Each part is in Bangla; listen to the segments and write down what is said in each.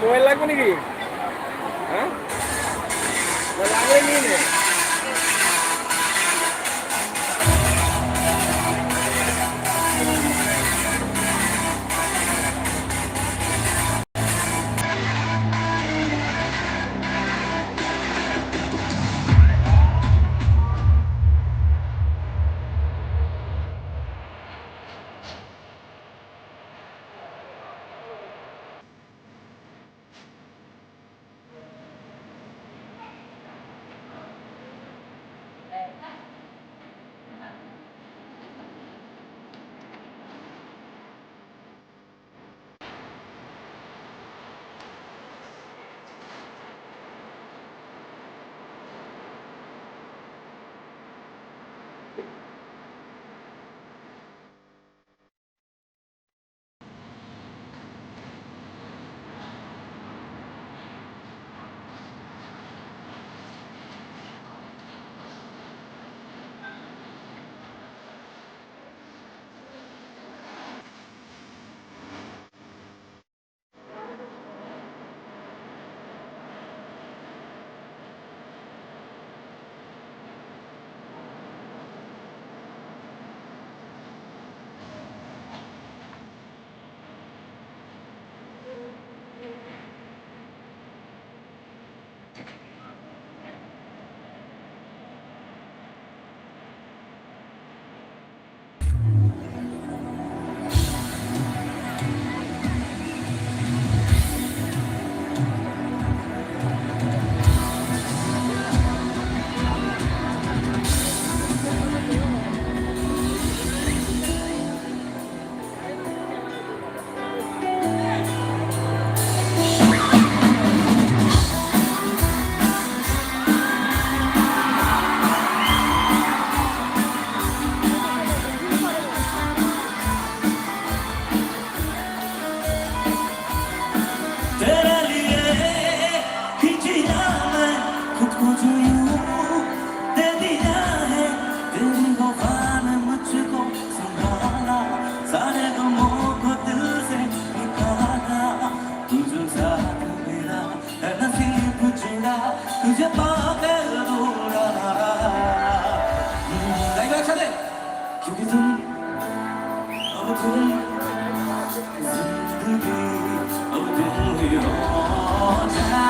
মোবাইল লাগবে নাকি হ্যাঁ লাগবে নিয়ে 기분이 I'm a fool I'm a fool I'm a fool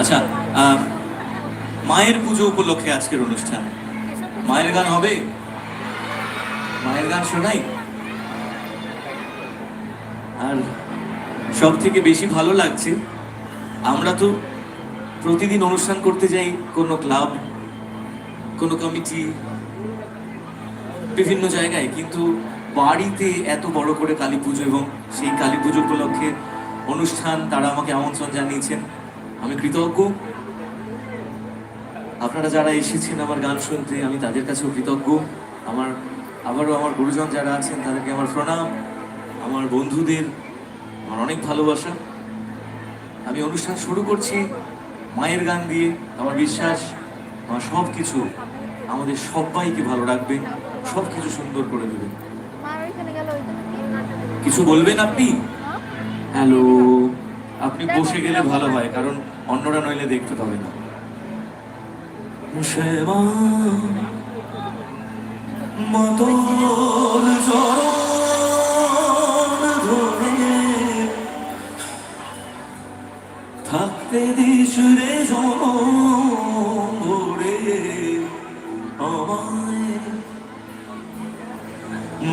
আচ্ছা মায়ের পুজো উপলক্ষে আজকের অনুষ্ঠান। মায়ের গান হবে? মায়ের গান শোনাই? আর সব থেকে বেশি ভালো লাগছে, আমরা তো প্রতিদিন অনুষ্ঠান করতে যাই কোনো ক্লাব, কোনো কমিটি বিভিন্ন জায়গায়, কিন্তু বাড়িতে এত বড় করে কালী পুজো এবং সেই কালী পুজো উপলক্ষে অনুষ্ঠান, তারা আমাকে আমন্ত্রণ জানিয়েছেন। আমি কৃতজ্ঞ। আপনারা যারা এসেছেন আমার গান শুনতে, আমি তাদের কাছেও কৃতজ্ঞ। আমার আবারও আমার গুরুজন যারা আছেন, তাদেরকে আমার প্রণাম আমার বন্ধুদের আমার অনেক ভালোবাসা আমি অনুষ্ঠান শুরু করছি মায়ের গান দিয়ে, আমার বিশ্বাস, আমার সব কিছু আমাদের সবাইকে ভালো রাখবে সব কিছু সুন্দর করে দেবে? কিছু বলবেন আপনি হ্যাঁ? হ্যালো, আপনি বসে গেলে ভালো হয়, কারণ অন্যরা নইলে দেখতে পাবে না মতন চরণ ধরে। থাকতে দিস রে জনম আমায়।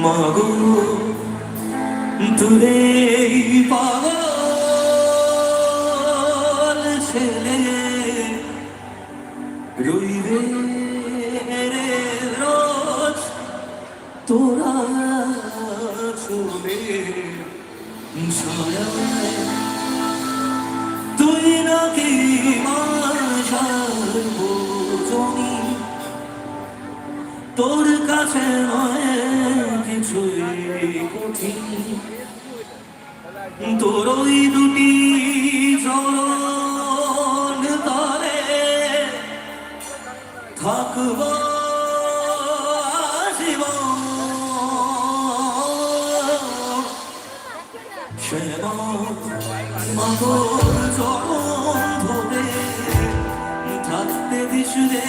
মাগো তুরে পাগল ছেলে। তোর কাছে নয় তোর ওই দুটি চরণ তলে থাকব মাগোর চরণ ধরে থাকতে দিস রে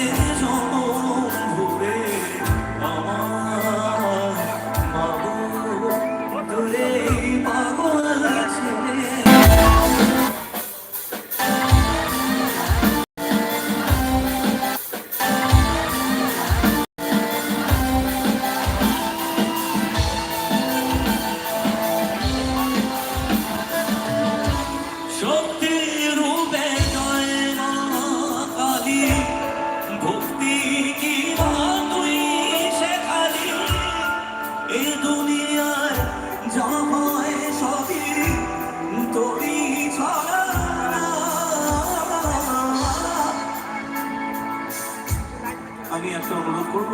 আমি একটা অনুরোধ করব?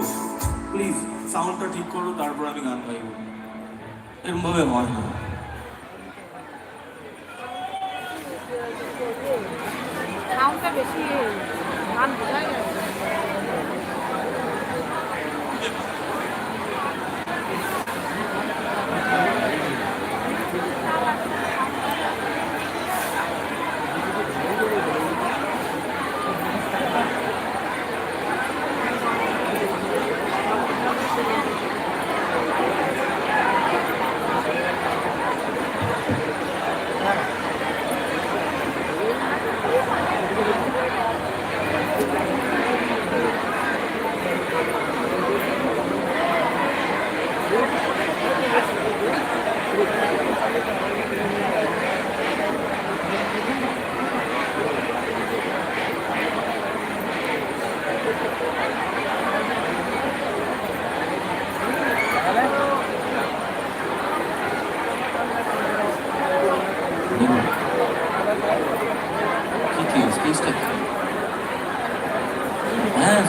প্লিজ সাউন্ডটা ঠিক করো, তারপর আমি গান গাইব। এরমভাবে হয় না। সাউন্ডটা বেশি, গান বোঝায়।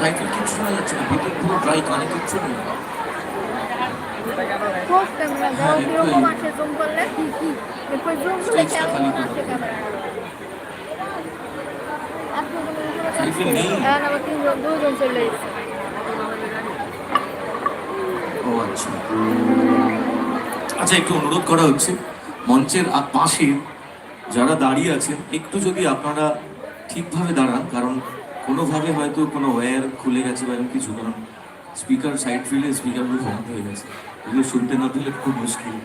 সাইকেল কিচ্ছু শোনা যাচ্ছে না ভিতরে পুরো ড্রাই কানে কিচ্ছু নেই আচ্ছা। একটু অনুরোধ করা হচ্ছে মঞ্চের পাশে যারা দাঁড়িয়ে আছেন একটু যদি আপনারা ঠিকভাবে দাঁড়ান কারণ কোনোভাবে হয়তো কোনো ওয়্যার খুলে গেছে বা এরকম কিছু, কারণ স্পিকার সাইড ফিল্ডে স্পিকারগুলো বন্ধ হয়ে গেছে। এগুলো শুনতে না দিলে খুব মুশকিল।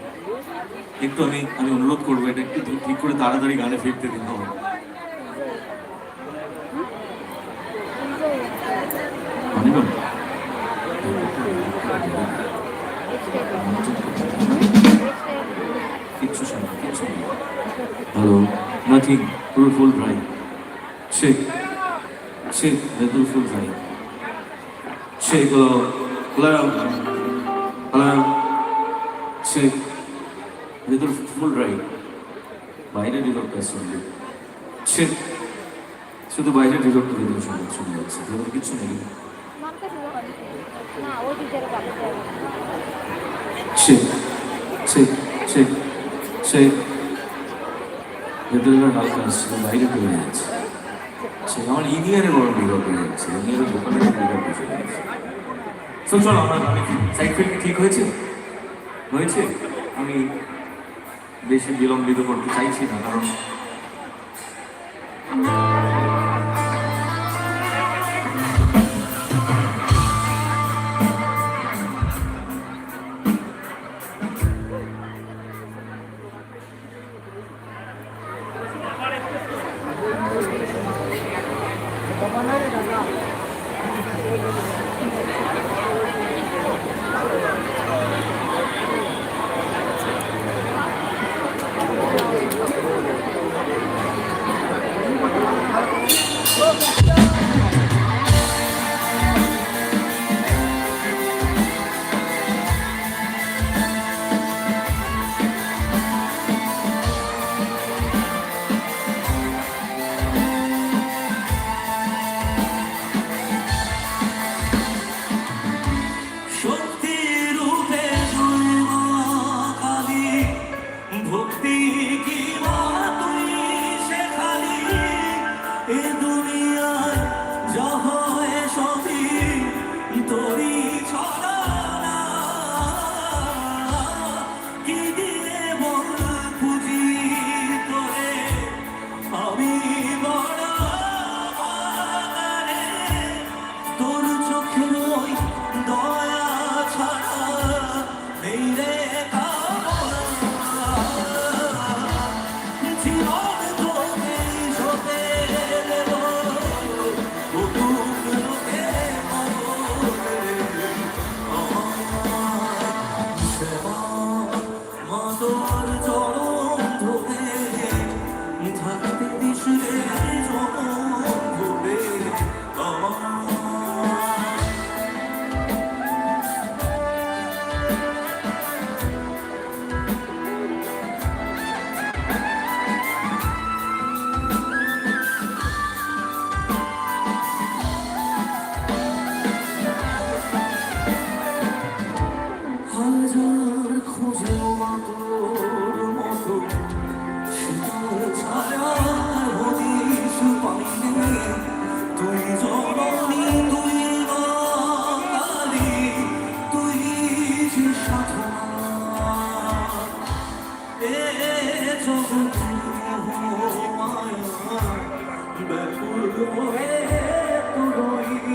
একটু আমি আমি অনুরোধ করব এটা একটু ঠিক করে তাড়াতাড়ি গানে ফিরতে দিন, হবে? কিচ্ছু শোনা, কিচ্ছু। হ্যালো নাথিং ফুল শেক ভেতর ফুল ড্রাই শেক হলো হ্যালো হ্যালো শেক ভেতর ফুল ড্রাই বাইরে ডিলক্ট শুনবে শেক শুধু বাইরে ডিলক্ট ভেতর শুনে শুনে যাচ্ছে ভেতর কিছু নেই। শেক শেক শেক ভেতরে হালকা বাইরে পড়ে যাচ্ছে। সে আমার বড় বিভাগ হয়ে যাচ্ছে ইঞ্জিনিয়ারের দোকানে বিভাগ বসে যাচ্ছে। তো চলো আমার আমি সাইড ফিল্ড ঠিক হয়েছে? হয়েছে? আমি বেশি বিলম্বিত করতে চাইছি না, কারণ